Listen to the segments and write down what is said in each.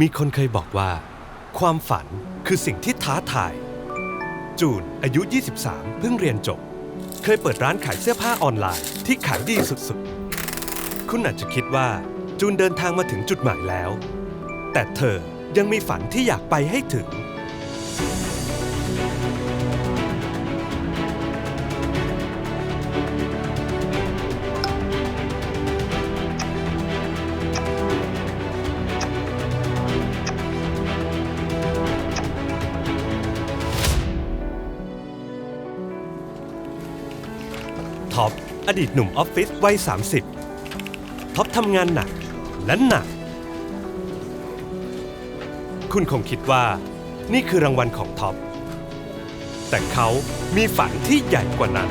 มีคนเคยบอกว่า ความฝันคือสิ่งที่ท้าทาย จูนอายุ 23 เพิ่งเรียนจบ เคยเปิดร้านขายเสื้อผ้าออนไลน์ที่ขายดีสุดๆ คุณอาจจะคิดว่าจูนเดินทางมาถึงจุดหมายแล้ว แต่เธอยังมีฝันที่อยากไปให้ถึง ท็อปอดีตหนุ่มออฟฟิศวัย 30 ท็อปทำงานหนักและหนัก คุณคงคิดว่า นี่คือรางวัลของท็อป แต่เขามีฝันที่ใหญ่กว่านั้น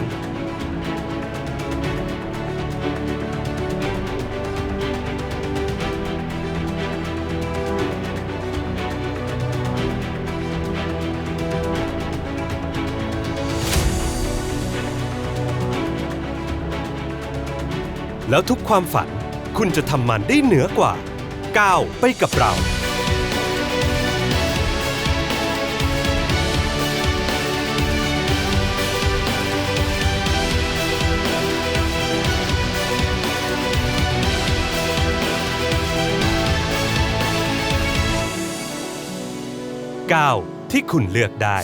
แล้วทุกความฝันคุณจะทำมันได้เหนือกว่าก้าวไปกับเรา ก้าวที่คุณเลือกได้